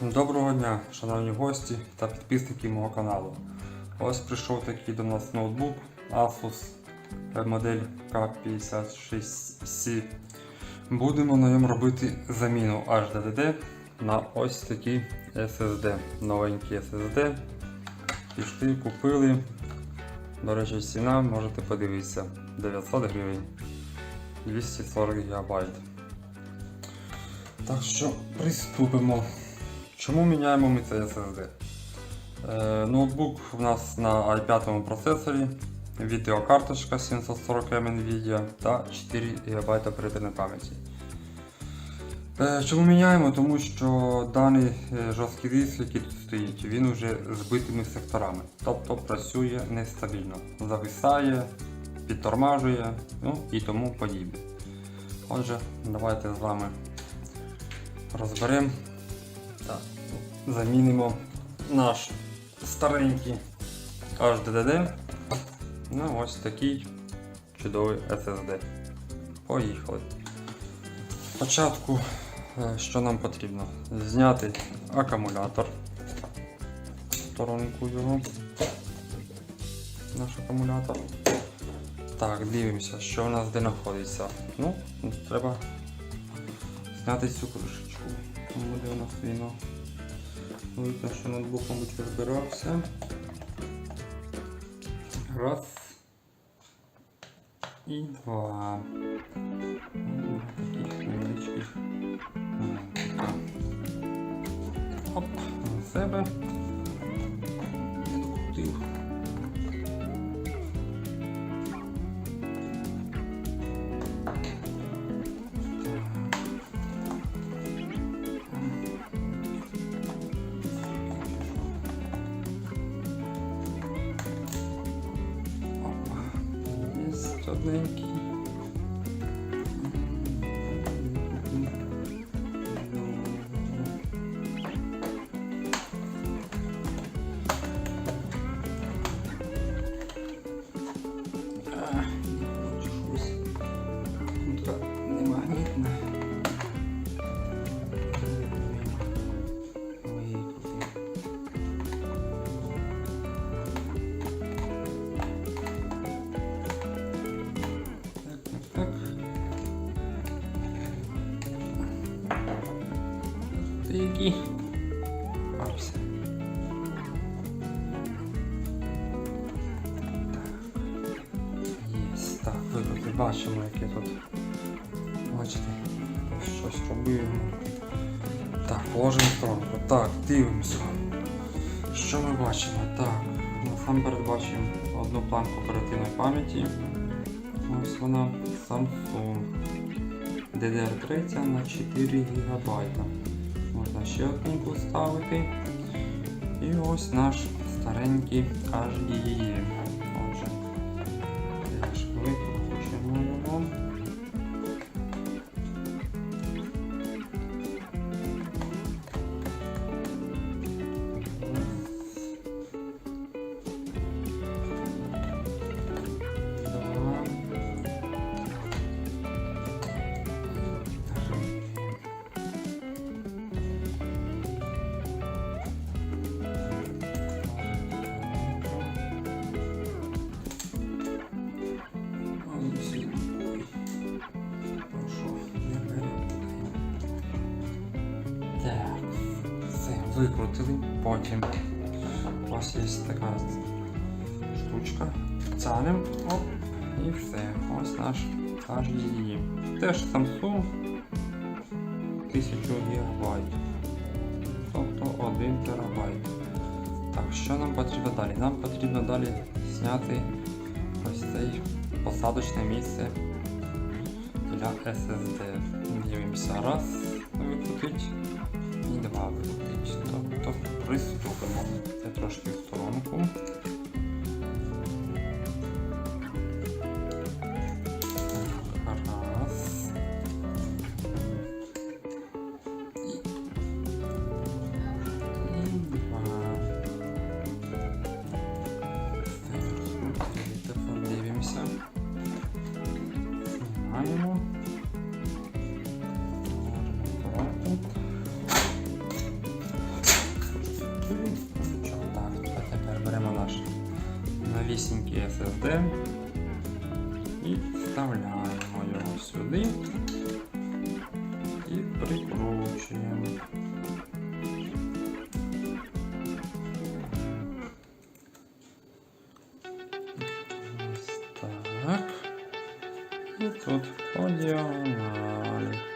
Доброго дня, шановні гості та підписники мого каналу. Ось прийшов такий до нас ноутбук Asus модель K56C. Будемо на ньому робити заміну HDD на ось такий SSD. Новенький SSD. Пішли, купили. До речі, ціна можете подивитися 900 гривень 240 ГБ. Так що приступимо. Чому міняємо ми цей SSD? Е, ноутбук у нас на i5 процесорі, відеокарточка 740 М Nvidia та 4 ГБ оперативної пам'яті. Е, чому міняємо? Тому що даний е, жорсткий диск, який тут стоїть, він вже збитими секторами. Тобто працює нестабільно. Зависає, підтормажує ну, і тому подібне. Отже, давайте з вами розберемо так, замінимо наш старенький HDD на ось такий чудовий SSD. Поїхали. Спочатку, е, що нам потрібно? Зняти акумулятор. Сторонку його. Наш акумулятор. Так, дивимося, що в нас де знаходиться. Ну, треба зняти цю кришечку. Буде у нас віно. Видно, що ноутбук, мабуть, розбирався. Раз. І два. М, невеличкі. Оп, на себе. Є одненький. Тики. Попався. Єсть. Так, вибрати бачимо, яке тут. Бачите, щось робимо. Так, положимо сторонку. Так, дивимося. Що ми бачимо? Так, насамперед бачимо одну планку оперативної пам'яті. Ось вона Samsung DDR3 на 4 ГБ. Можна ще одну поставити. І ось наш старенький HDD. Викрутили. Потім ось є така штучка. Тянем, оп, і все. Ось наш HDD. Теж Samsung 1000 ГБ. Тобто 1 терабайт. Так, що нам потрібно далі? Нам потрібно далі зняти ось цей посадочне місце для SSD. Дивимося. Раз, викрутить два викрутить. Тобто приступимо. Це трошки в сторонку. Так, а тепер беремо наш новісінький SSD і вставляємо його сюди і прикручуємо. Ось так. І тут по діагоналі.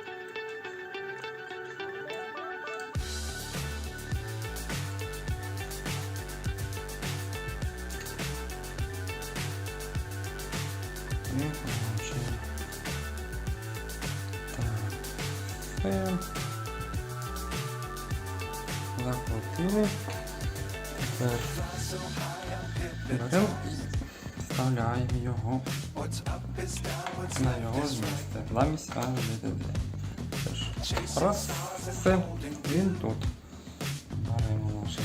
Ну, короче. Так. Все. Закрутили. Тепер беремо вставляємо його на його місце. На місця. Теж. Раз, все, він тут. Беремо наше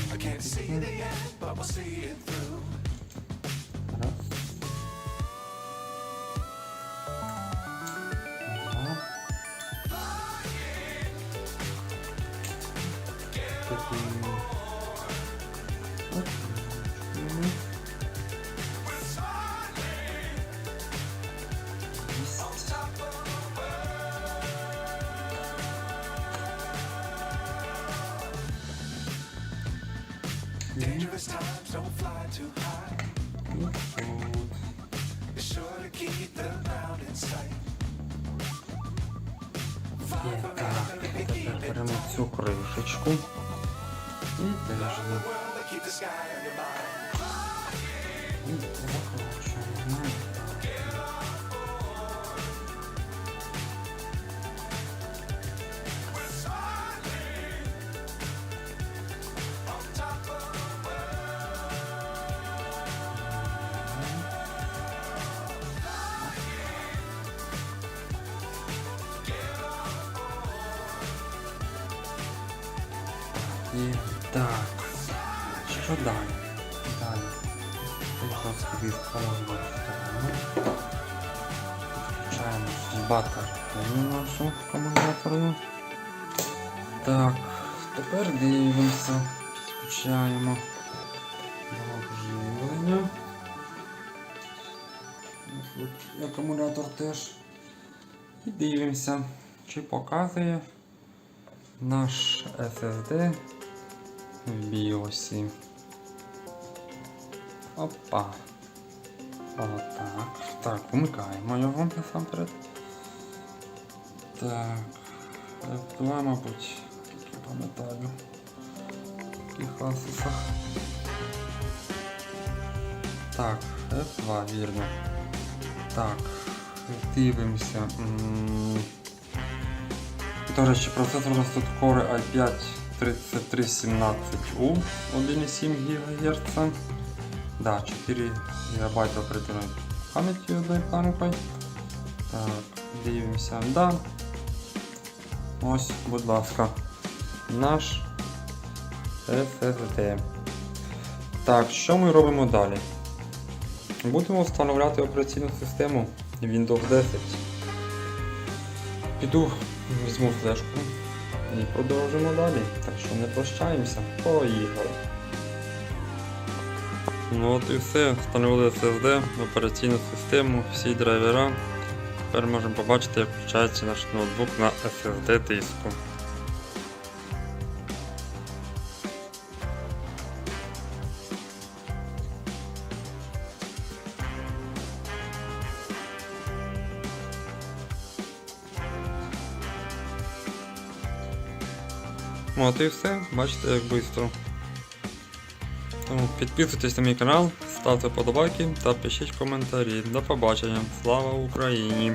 Sight. Є, так, тепер беремо цю кришечку. І теж її World так, що далі? Далі. Включаємо батарею нашу акумуляторну. Так, тепер дивимося. Підключаємо до живлення. Тут акумулятор теж. І дивимося, чи показує наш SSD в BIOS. Опа. Отак. Так, вмикаємо його насамперед. Так. F2, мабуть, тільки пам'ятаю. Таких. Так, F2, вірно. Так, дивимося. До речі, процесор у нас тут Core i5 3317U 1,7 ГГц. Да, 4 ГБ оперативної пам'яті одною планкою. Так, дивимося. Да. Ось, будь ласка, наш SSD. Так, що ми робимо далі? Будемо встановляти операційну систему Windows 10. Піду, візьму флешку і продовжимо далі. Так що не прощаємося. Поїхали. Ну от і все. Встановили SSD, операційну систему, всі драйвера. Тепер можемо побачити, як включається наш ноутбук на SSD диску. От і все, бачите, як швидко. Тому підписуйтесь на мій канал, ставте подобайки та пишіть коментарі. До побачення. Слава Україні!